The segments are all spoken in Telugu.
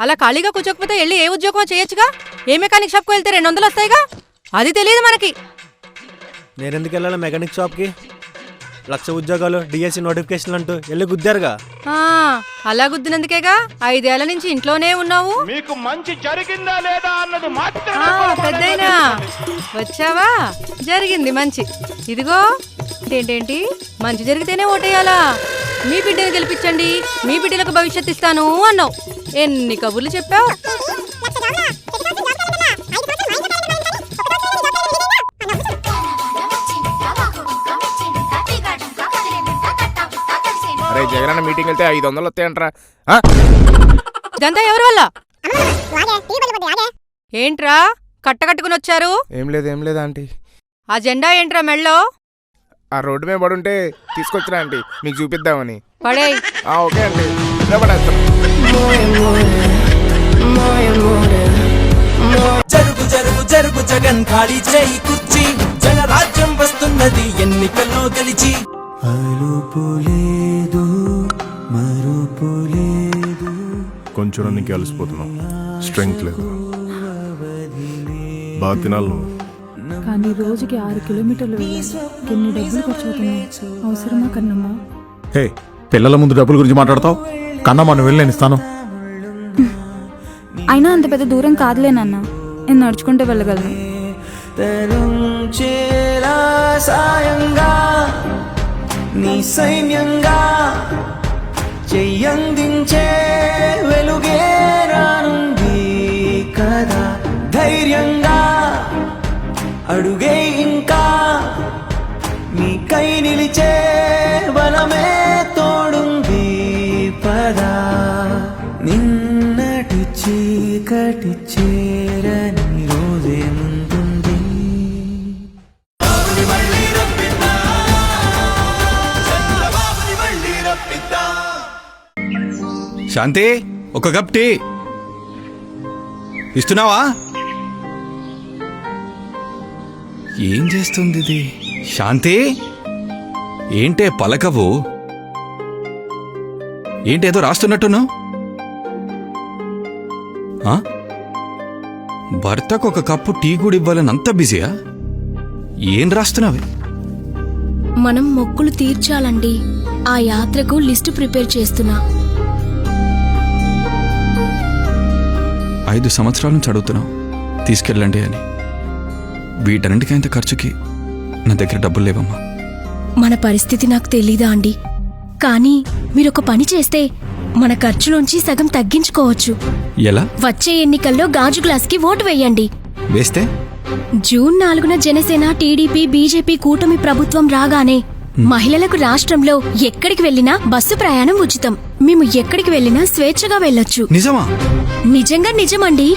అలా ఖాళీగా కూర్చోకపోతే వెళ్ళి ఏ ఉద్యోగమో చేయొచ్చుగా? ఏ మెకానిక్ షాప్కి వెళ్తే రెండు వందలు వస్తాయిగా? అది తెలియదు మనకి. నేనెందుకు వెళ్ళాలి మెకానిక్ షాప్కి లక్ష ఉద్యోగాలు డిఎస్సి నోటిఫికేషన్లు అంటూ వెళ్ళి గుద్దారుగా. ఆ, అలా గుద్దినందుకేగా? ఐదేళ్ళ నుంచి ఇంట్లోనే ఉన్నావు. మీకు మంచి జరిగిందా లేదా అన్నది పెద్దయినా. వచ్చావా? జరిగింది మంచి. ఇదిగో ఏంటేంటి? మంచి జరిగితేనే ఓటేయాలా? మీ బిడ్డని గెలిపించండి. మీ బిడ్డలకు భవిష్యత్తు ఇస్తాను అన్నావు. ఎన్ని కబుర్లు చెప్పావు? అరే జగనన్న మీటింగ్ వెళ్తే ఐదు వందలు వస్తాయంట్రా? ఇదంతా ఎవరి వల్ల? ఏంట్రా? కట్టకట్టుకుని వచ్చారు? ఏం లేదు ఏం లేదు ఆంటీ. ఆ జెండా ఏంట్రా మెళ్ళో? ఆ రోడ్డు మీద పడుంటే తీసుకొచ్చినా ఆంటీ. మీకు చూపిద్దామని. పడేయ్. ఆ, ఓకే అండి పడేస్తాం జరుగు జరుగు జరుగు జగన్ ఖాళీ చేయి కుర్చీ. జనరాజ్యం వస్తున్నది ఎన్నికల్లో గెలిచి. అలుపులేదు మరుపులేదు. కొంచెం నీకు అలసిపోతున్నావు స్ట్రెంగ్త్ లేదు. బాగా తినాలి నువ్వు. కానీ రోజుకి ఆరు కిలోమీటర్లు వెళ్ళాలి. ఎన్ని డబ్బులు ఖర్చు అవుతున్నాయి. అవసరమా కన్నమ్మా? హే పిల్లల ముందు డబ్బుల గురించి మాట్లాడతావు? కన్నా మనం వెళ్ళి నేను ఇస్తాను. అయినా అంత పెద్ద దూరం కాదులే నాన్న. నేను నడుచుకుంటూ వెళ్ళగలను. తరుంచేలా సాయంగా నీ సైన్యంగా చెయ్యందించే వెలుగే రానుంది కదా. ధైర్యంగా అడుగే ఇంకా మీ కై నిలిచే శాంతి ఒక కప్ టీ. ఇస్తున్నావా? ఏం చేస్తుంది ఇది శాంతి ఏంటే పలకవు? ఏంటేదో రాస్తున్నట్టును? భర్తకు ఒక కప్పు టీ కూడా ఇవ్వాలని అంత బిజీయా? ఏం రాస్తున్నావి? మనం మొక్కులు తీర్చాలండి. ఆ యాత్రకు లిస్టు ప్రిపేర్ చేస్తున్నా. ఐదు సంవత్సరాల నుంచి అడుగుతున్నావు. తీసుకెళ్ళండి అని. వీటన్నిటికైంత ఖర్చుకి నా దగ్గర డబ్బులు లేవమ్మా. మన పరిస్థితి నాకు తెలీదా అండి. కానీ మీరొక పని చేస్తే మన ఖర్చులోంచి సగం తగ్గించుకోవచ్చు. ఎలా? వచ్చే ఎన్నికల్లో గాజు గ్లాస్కి ఓటు వేయండి. వేస్తే? జూన్ నాలుగున జనసేన టీడీపీ బీజేపీ కూటమి ప్రభుత్వం రాగానే మహిళలకు రాష్ట్రంలో ఎక్కడికి వెళ్ళినా బస్సు ప్రయాణం ఉచితం. మేము ఎక్కడికి వెళ్ళినా స్వేచ్ఛగా వెళ్ళొచ్చు. నిజమా? నిజంగా నిజమండి.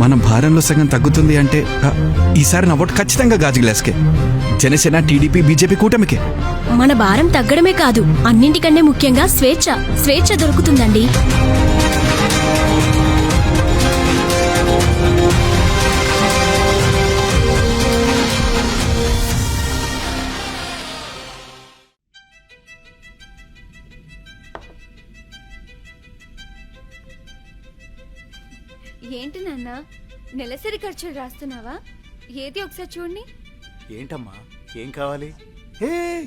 మన భారంలో సగం తగ్గుతుంది అంటే ఆ, ఈసారి నా ఓటు ఖచ్చితంగా గాజు గ్లాస్కే. జనసేన టీడీపీ బీజేపీ కూటమికే. మన భారం తగ్గడమే కాదు అన్నింటికన్నా ముఖ్యంగా స్వేచ్ఛ స్వేచ్ఛ దొరుకుతుందండి. ఏంటి నాన్న? నెలసరి ఖర్చులు రాస్తున్నావా? ఏది ఒకసారి చూడండి. ఏంటమ్మా? ఏం కావాలి? హే!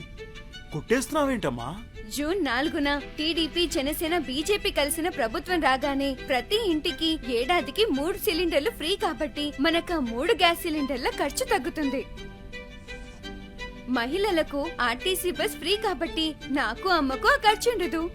కుట్టేస్తున్నావేంటమ్మా? జూన్ నాలుగున టీడీపీ జనసేన బీజేపీ కలిసిన ప్రభుత్వం రాగానే ప్రతి ఇంటికి ఏడాదికి మూడు సిలిండర్లు ఫ్రీ కాబట్టి మనకు ఆ మూడు గ్యాస్ సిలిండర్ల ఖర్చు తగ్గుతుంది. మహిళలకు ఆర్టీసీ బస్ ఫ్రీ కాబట్టి నాకు అమ్మకు ఆ ఖర్చు ఉండదు.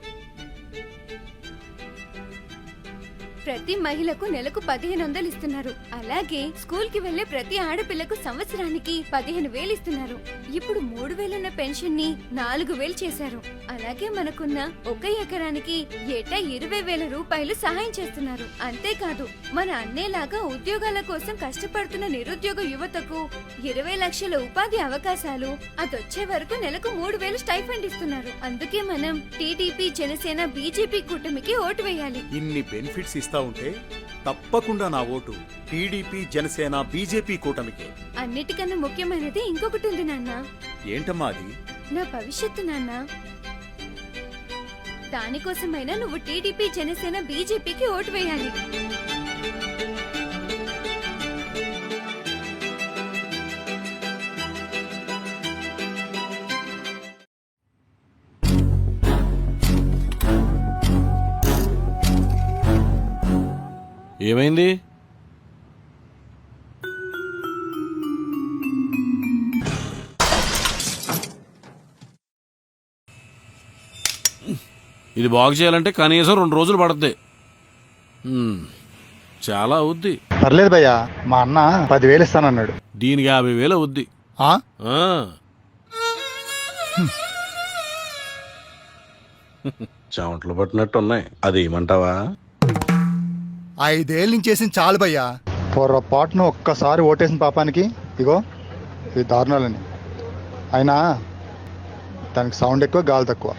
ప్రతి మహిళకు నెలకు పదిహేను వందలు ఇస్తున్నారు. అలాగే స్కూల్కి వెళ్ళే ప్రతి ఆడపిల్లకు సంవత్సరానికి పదిహేను వేలు ఇస్తున్నారు. ఇప్పుడు మూడు వేలున్న పెన్షన్ని నాలుగు వేలు చేశారు. అలాగే మనకున్న ఒక ఎకరానికి ఏటా ఇరవై వేల రూపాయలు సహాయం చేస్తున్నారు. అంతేకాదు మన అన్నేలాగా ఉద్యోగాల కోసం కష్టపడుతున్న నిరుద్యోగ యువతకు ఇరవై లక్షల ఉపాధి అవకాశాలు అదొచ్చే వరకు నెలకు మూడు వేలు స్టైఫండ్ ఇస్తున్నారు. అందుకే మనం టీడీపీ జనసేన బీజేపీ కూటమికి ఓటు వేయాలి. ఇన్ని బెనిఫిట్స్ ఇస్తా ఉంటే తప్పకుండా నా ఓటు టీడీపీ జనసేన బీజేపీ కూటమికి. అన్నిటికన్నా ముఖ్యమైనది ఇంకొకటి ఉంది నాన్న. ఏంటమ్మా అది? నా భవిష్యత్తు నాన్న. దానికోసమైనా నువ్వు టీడీపీ జనసేన బీజేపీకి ఓటు వేయాలి. ఏమైంది? ఇది బాగు చేయాలంటే కనీసం రెండు రోజులు పడుతుంది హ్మ్, చాలా అవుద్ది. పర్లేదు భయ్యా మా అన్న పదివేలు ఇస్తానన్నాడు. దీనికి యాభై వేలు అవుద్ది. ఆ? ఆ. చెమటలు పట్టినట్టు ఉన్నాయి అది ఏమంటావా ఐదేళ్ళ నుంచి చేసింది చాలు భయ్యా. పొరపాటును ఒక్కసారి ఓటేసిన పాపానికి. ఇగో ఈ దారుణాలని. అయినా దానికి సౌండ్ ఎక్కువ గాలి తక్కువ.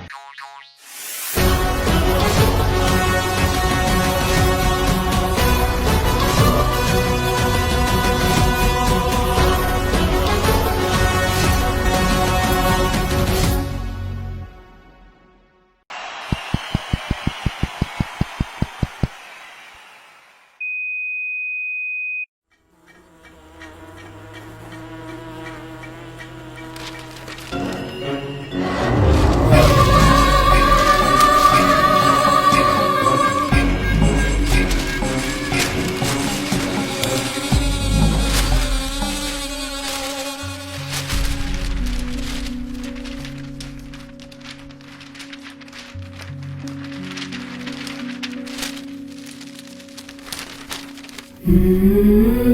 మ్మ్.